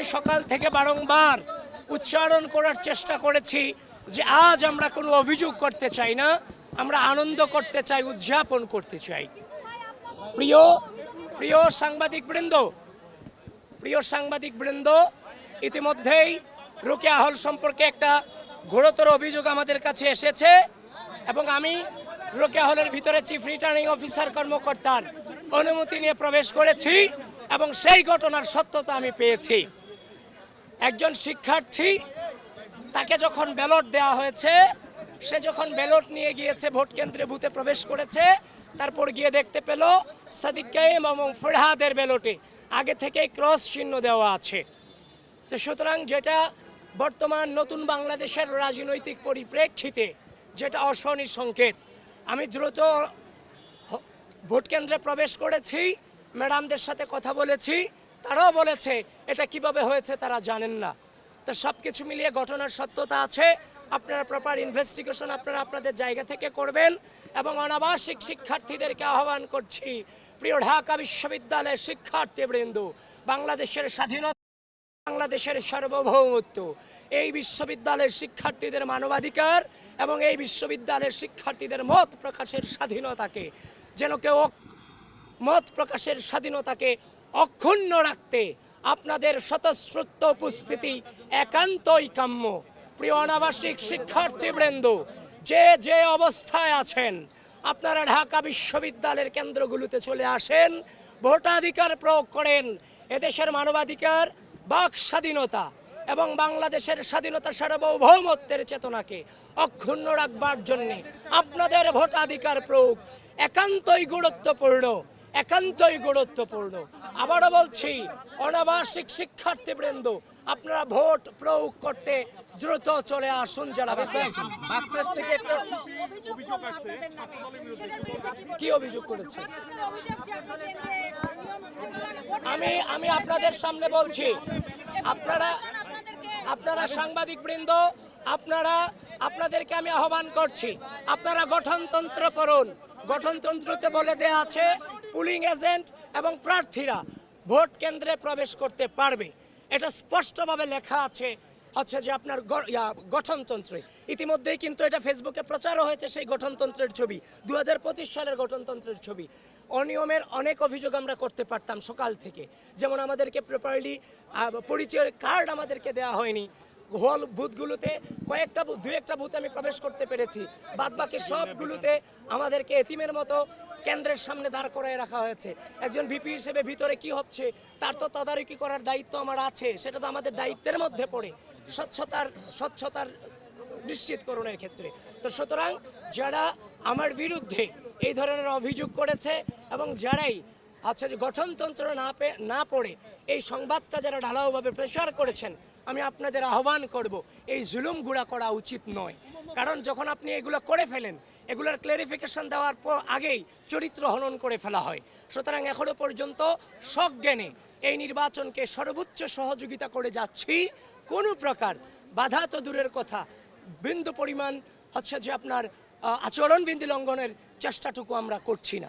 আমি সকাল থেকে বারংবার উচ্চারণ করার চেষ্টা করেছি যে আজ আমরা কোনো অভিযোগ করতে চাই না, আমরা আনন্দ করতে চাই, উদযাপন করতে চাই। প্রিয় প্রিয় সাংবাদিক বৃন্দ, প্রিয় সাংবাদিক বৃন্দ, ইতিমধ্যেই রোকেয়া হল সম্পর্কে একটা ঘোরতর অভিযোগ আমাদের কাছে এসেছে এবং আমি রোকেয়া হলের ভিতরে চিফ রিটার্নিং অফিসার কর্মকর্তার অনুমতি নিয়ে প্রবেশ করেছি এবং সেই ঘটনার সত্যতা আমি পেয়েছি। একজন শিক্ষার্থী, তাকে যখন ব্যালট দেওয়া হয়েছে, সে যখন ব্যালট নিয়ে গিয়েছে, ভোট কেন্দ্রে বুথে প্রবেশ করেছে, তারপর গিয়ে দেখতে পেল সাদিক কাইম এবং ফরহাদের ব্যালটে আগে থেকেই ক্রস চিহ্ন দেওয়া আছে। তো সুতরাং যেটা বর্তমান নতুন বাংলাদেশের রাজনৈতিক পরিপ্রেক্ষিতে যেটা অশনি সংকেত, আমি দ্রুত ভোট কেন্দ্রে প্রবেশ করেছি, ম্যাডামদের সাথে কথা বলেছি তারাও বলেছে, এটা কীভাবে হয়েছে তারা জানেন না। তো সব কিছু মিলিয়ে ঘটনার সত্যতা আছে। আপনারা প্রপার ইনভেস্টিগেশন আপনারা আপনাদের জায়গা থেকে করবেন এবং অনাবাসিক শিক্ষার্থীদেরকে আহ্বান করছি, প্রিয় ঢাকা বিশ্ববিদ্যালয়ের শিক্ষার্থীবৃন্দ, বাংলাদেশের স্বাধীনতা, বাংলাদেশের সার্বভৌমত্ব, এই বিশ্ববিদ্যালয়ের শিক্ষার্থীদের মানবাধিকার এবং এই বিশ্ববিদ্যালয়ের শিক্ষার্থীদের মত প্রকাশের স্বাধীনতাকে যেন কেউ মত প্রকাশের স্বাধীনতাকে অক্ষুণ্ণ রাখতে আপনাদের স্বতঃস্ফূর্ত উপস্থিতি একান্তই কাম্য। প্রিয় অনাবাসিক শিক্ষার্থীবৃন্দ, যে যে অবস্থায় আছেন, আপনারা ঢাকা বিশ্ববিদ্যালয়ের কেন্দ্রগুলোতে চলে আসেন, ভোটাধিকার প্রয়োগ করেন, এদেশের মানবাধিকার, বাক স্বাধীনতা এবং বাংলাদেশের স্বাধীনতা সার্বভৌমত্বের চেতনাকে অক্ষুণ্ণ রাখবার জন্যে আপনাদের ভোটাধিকার প্রয়োগ একান্তই গুরুত্বপূর্ণ। একান্তই গুরুত্বপূর্ণ। আবারও বলছি অনাবাসিক শিক্ষার্থীবৃন্দ আপনারা ভোট প্রয়োগ করতে দ্রুত চলে আসুন যারা কি অভিযোগ করেছে? আমি আমি আপনাদের সামনে বলছি আপনারা আপনারা সাংবাদিক বৃন্দ আপনারা আপনাদেরকে আমি আহ্বান করছি আপনারা গঠনতন্ত্র পড়ুন। গঠনতন্ত্রতে বলে দেয়া আছে পুলিং এজেন্ট এবং প্রার্থীরা ভোট কেন্দ্রে প্রবেশ করতে পারবে। এটা স্পষ্টভাবে লেখা আছে, হচ্ছে যে আপনার গঠনতন্ত্রে। ইতিমধ্যেই কিন্তু এটা ফেসবুকে প্রচারও হয়েছে সেই গঠনতন্ত্রের ছবি দু হাজার পঁচিশ সালের গঠনতন্ত্রের ছবি। অনিয়মের অনেক অভিযোগ আমরা করতে পারতাম সকাল থেকে। যেমন আমাদেরকে প্রপারলি পরিচয় কার্ড আমাদেরকে দেওয়া হয়নি। হল বুথগুলোতে কয়েকটা বুথ, দুই একটা বুথ আমি প্রবেশ করতে পেরেছি। বাদ বাকি সবগুলোতে আমাদেরকে এতিমের মতো কেন্দ্রের সামনে দাঁড় করায় রাখা হয়েছে। একজন ভিপি হিসেবে ভিতরে কি হচ্ছে, তার তো তদারকি করার দায়িত্ব আমার আছে, সেটা তো আমাদের দায়িত্বের মধ্যে পড়ে। স্বচ্ছতার স্বচ্ছতার নিশ্চিতকরণের ক্ষেত্রে। তো সুতরাং যারা আমার বিরুদ্ধে এই ধরনের অভিযোগ করেছে এবং যারাই আচ্ছা যে গঠনতন্ত্র না না পড়ে এই সংবাদটা যারা ঢালাওভাবে প্রচার করেছেন আমি আপনাদের আহ্বান করব এই জুলুম গুড়া করা উচিত নয়। কারণ যখন আপনি এগুলো করে ফেলেন এগুলোর ক্লারিফিকেশন দেওয়ার পর আগেই চরিত্র হনন করে ফেলা হয়। সুতরাং এখনও পর্যন্ত সজ্ঞানে এই নির্বাচনকে সর্বোচ্চ সহযোগিতা করে যাচ্ছি। কোনো প্রকার বাধা তো দূরের কথা। বিন্দু পরিমাণ হচ্ছে যে আপনার আহ, আচরণ বিন্দু লঙ্ঘনের চেষ্টাটুকু আমরা করছি না।